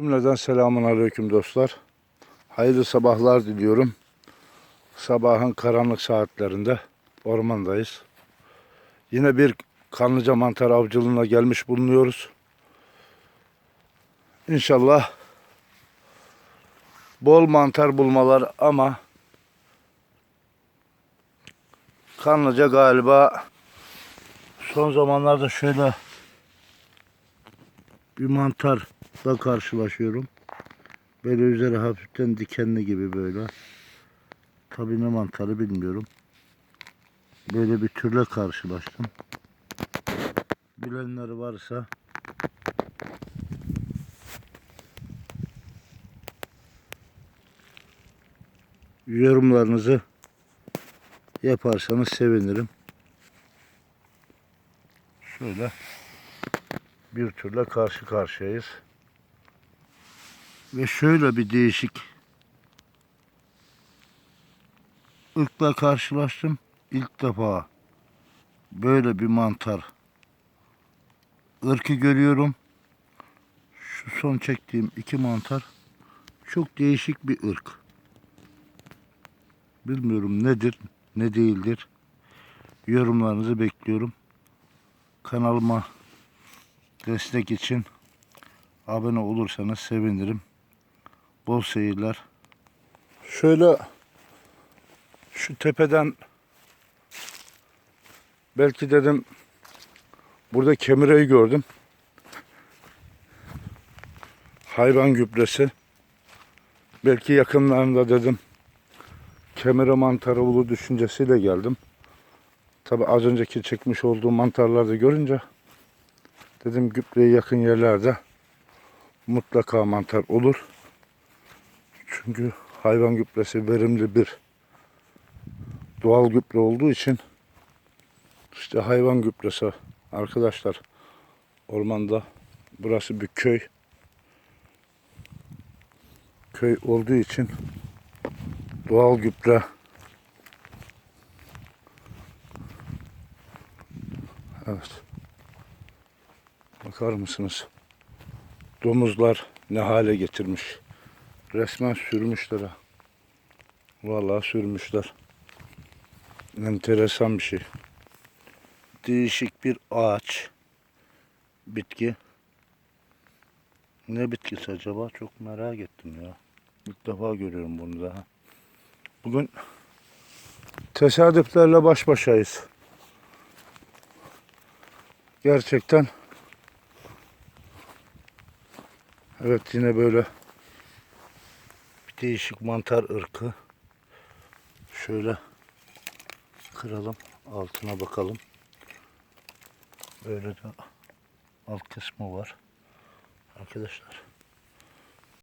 Cümleden selamun aleyküm dostlar. Hayırlı sabahlar diliyorum. Sabahın karanlık saatlerinde ormandayız. Yine bir kanlıca mantar avcılığına gelmiş bulunuyoruz. İnşallah bol mantar bulmalar ama kanlıca galiba son zamanlarda şöyle bir mantarla karşılaşıyorum. Böyle üzeri hafiften dikenli gibi böyle. Tabii ne mantarı bilmiyorum. Böyle bir türle karşılaştım. Bilenleri varsa yorumlarınızı yaparsanız sevinirim. Şöyle bir türle karşı karşıyayız. Ve şöyle bir değişik ırkla karşılaştım. İlk defa böyle bir mantar ırkı görüyorum. Şu son çektiğim iki mantar çok değişik bir ırk. Bilmiyorum nedir, ne değildir. Yorumlarınızı bekliyorum. Kanalıma destek için abone olursanız sevinirim. Bol seyirler. Şöyle şu tepeden belki dedim burada kemireyi gördüm. Hayvan gübresi. Belki yakınlarında dedim kemire mantarı olur düşüncesiyle geldim. Tabi az önceki çekmiş olduğum mantarlarda görünce Dedim gübreye yakın yerlerde mutlaka mantar olur. Çünkü hayvan gübresi verimli bir doğal gübre olduğu için işte hayvan gübresi arkadaşlar ormanda burası bir köy köy olduğu için doğal gübre evet Bakar mısınız? Domuzlar ne hale getirmiş. Resmen sürmüşler ha. Vallahi sürmüşler. Enteresan bir şey. Değişik bir ağaç. Bitki. Ne bitkisi acaba? Çok merak ettim ya. İlk defa görüyorum bunu daha. Bugün tesadüflerle baş başayız. Gerçekten Evet yine böyle değişik mantar ırkı. Şöyle kıralım. Altına bakalım. Böyle de alt kısmı var. Arkadaşlar.